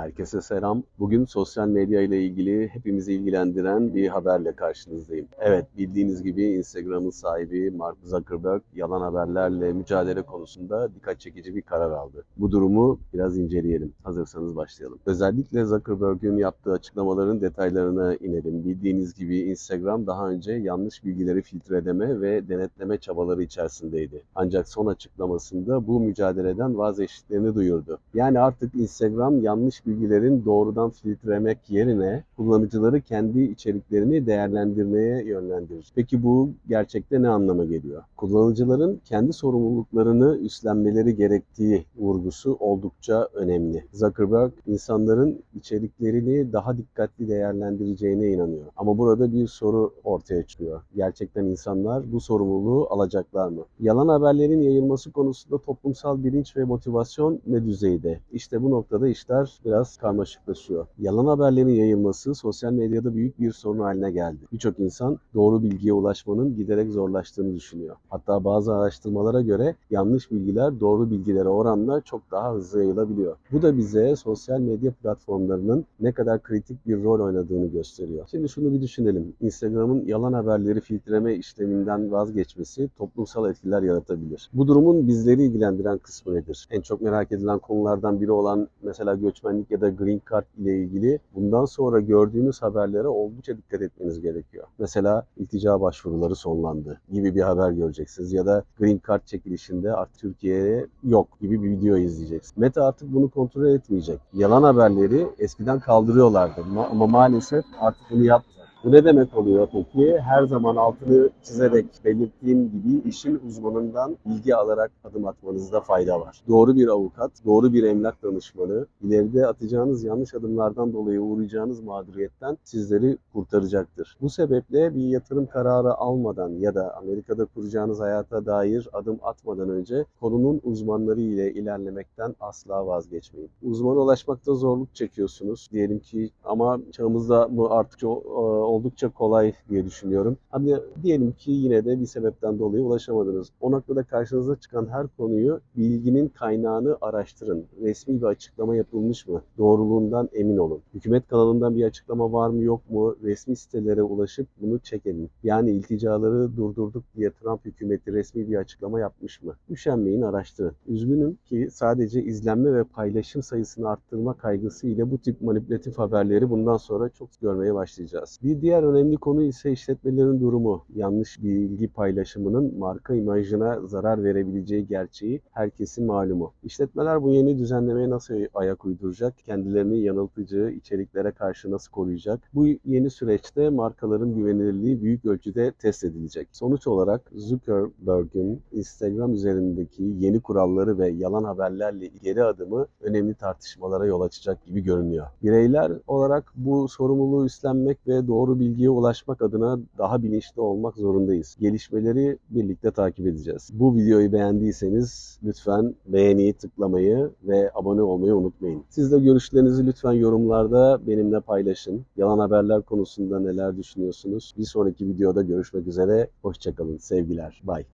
Herkese selam. Bugün sosyal medya ile ilgili hepimizi ilgilendiren bir haberle karşınızdayım. Evet, bildiğiniz gibi Instagram'ın sahibi Mark Zuckerberg yalan haberlerle mücadele konusunda dikkat çekici bir karar aldı. Bu durumu biraz inceleyelim. Hazırsanız başlayalım. Özellikle Zuckerberg'ün yaptığı açıklamaların detaylarına inelim. Bildiğiniz gibi Instagram daha önce yanlış bilgileri filtreleme ve denetleme çabaları içerisindeydi. Ancak son açıklamasında bu mücadeleden vazgeçtiklerini duyurdu. Yani artık Instagram yanlış bilgilerin doğrudan filtrelemek yerine kullanıcıları kendi içeriklerini değerlendirmeye yönlendirir. Peki bu gerçekte ne anlama geliyor? Kullanıcıların kendi sorumluluklarını üstlenmeleri gerektiği vurgusu oldukça önemli. Zuckerberg insanların içeriklerini daha dikkatli değerlendireceğine inanıyor. Ama burada bir soru ortaya çıkıyor. Gerçekten insanlar bu sorumluluğu alacaklar mı? Yalan haberlerin yayılması konusunda toplumsal bilinç ve motivasyon ne düzeyde? İşte bu noktada işler biraz karmaşıklaşıyor. Yalan haberlerin yayılması sosyal medyada büyük bir sorun haline geldi. Birçok insan doğru bilgiye ulaşmanın giderek zorlaştığını düşünüyor. Hatta bazı araştırmalara göre yanlış bilgiler doğru bilgilere oranla çok daha hızlı yayılabiliyor. Bu da bize sosyal medya platformlarının ne kadar kritik bir rol oynadığını gösteriyor. Şimdi şunu bir düşünelim. Instagram'ın yalan haberleri filtreleme işleminden vazgeçmesi toplumsal etkiler yaratabilir. Bu durumun bizleri ilgilendiren kısmı nedir? En çok merak edilen konulardan biri olan mesela göçmenlik ya da green card ile ilgili bundan sonra gördüğünüz haberlere oldukça dikkat etmeniz gerekiyor. Mesela iltica başvuruları sonlandı gibi bir haber göreceksiniz ya da green card çekilişinde artık Türkiye'ye yok gibi bir video izleyeceksiniz. Meta artık bunu kontrol etmeyecek. Yalan haberleri eskiden kaldırıyorlardı Ma- ama maalesef artık bunu yapmayacak. Bu ne demek oluyor peki? Her zaman altını çizerek belirttiğim gibi işin uzmanından bilgi alarak adım atmanızda fayda var. Doğru bir avukat, doğru bir emlak danışmanı, ileride atacağınız yanlış adımlardan dolayı uğrayacağınız mağduriyetten sizleri kurtaracaktır. Bu sebeple bir yatırım kararı almadan ya da Amerika'da kuracağınız hayata dair adım atmadan önce konunun uzmanları ile ilerlemekten asla vazgeçmeyin. Uzmana ulaşmakta zorluk çekiyorsunuz diyelim ki ama çağımızda bu artık o- o- oldukça kolay diye düşünüyorum. Hani diyelim ki yine de bir sebepten dolayı ulaşamadınız. O noktada karşınıza çıkan her konuyu bilginin kaynağını araştırın. Resmi bir açıklama yapılmış mı? Doğruluğundan emin olun. Hükümet kanalından bir açıklama var mı yok mu? Resmi sitelere ulaşıp bunu çekelim. Yani ilticaları durdurduk diye Trump hükümeti resmi bir açıklama yapmış mı? Üşenmeyin araştırın. Üzgünüm ki sadece izlenme ve paylaşım sayısını arttırma kaygısı ile bu tip manipülatif haberleri bundan sonra çok görmeye başlayacağız. Bir diğer önemli konu ise işletmelerin durumu. Yanlış bilgi paylaşımının marka imajına zarar verebileceği gerçeği herkesin malumu. İşletmeler bu yeni düzenlemeye nasıl ayak uyduracak? Kendilerini yanıltıcı içeriklere karşı nasıl koruyacak? Bu yeni süreçte markaların güvenilirliği büyük ölçüde test edilecek. Sonuç olarak Zuckerberg'ün Instagram üzerindeki yeni kuralları ve yalan haberlerle geri adımı önemli tartışmalara yol açacak gibi görünüyor. Bireyler olarak bu sorumluluğu üstlenmek ve doğru bilgiye ulaşmak adına daha bilinçli olmak zorundayız. Gelişmeleri birlikte takip edeceğiz. Bu videoyu beğendiyseniz lütfen beğeniyi tıklamayı ve abone olmayı unutmayın. Siz de görüşlerinizi lütfen yorumlarda benimle paylaşın. Yalan haberler konusunda neler düşünüyorsunuz? Bir sonraki videoda görüşmek üzere. Hoşçakalın. Sevgiler. Bye.